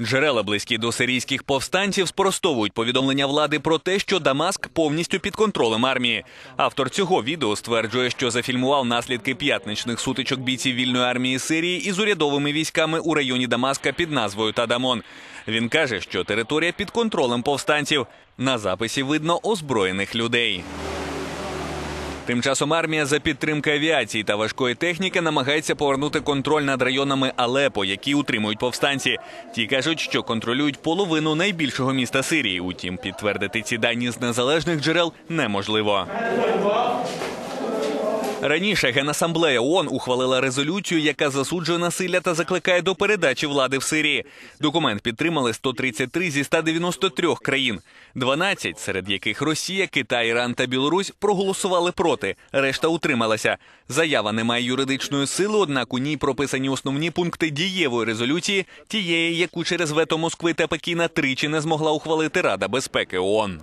Джерела, близькі до сирійських повстанців, спростовують повідомлення влади про те, що Дамаск повністю під контролем армії. Автор цього відео стверджує, що зафільмував наслідки п'ятничних сутичок бійців вільної армії Сирії із урядовими військами у районі Дамаска під назвою Тадамон. Він каже, що територія під контролем повстанців. На записі видно озброєних людей. Тим часом армія за підтримки авіації та важкої техніки намагається повернути контроль над районами Алепо, які утримують повстанці. Ті кажуть, що контролюють половину найбільшого міста Сирії. Утім, підтвердити ці дані з незалежних джерел неможливо. Раніше Генасамблея ООН ухвалила резолюцію, яка засуджує насилля та закликає до передачі влади в Сирії. Документ підтримали 133 зі 193 країн. 12, серед яких Росія, Китай, Іран та Білорусь проголосували проти. Решта утрималася. Заява не має юридичної сили, однак у ній прописані основні пункти дієвої резолюції, тієї, яку через вето Москви та Пекіна тричі не змогла ухвалити Рада безпеки ООН.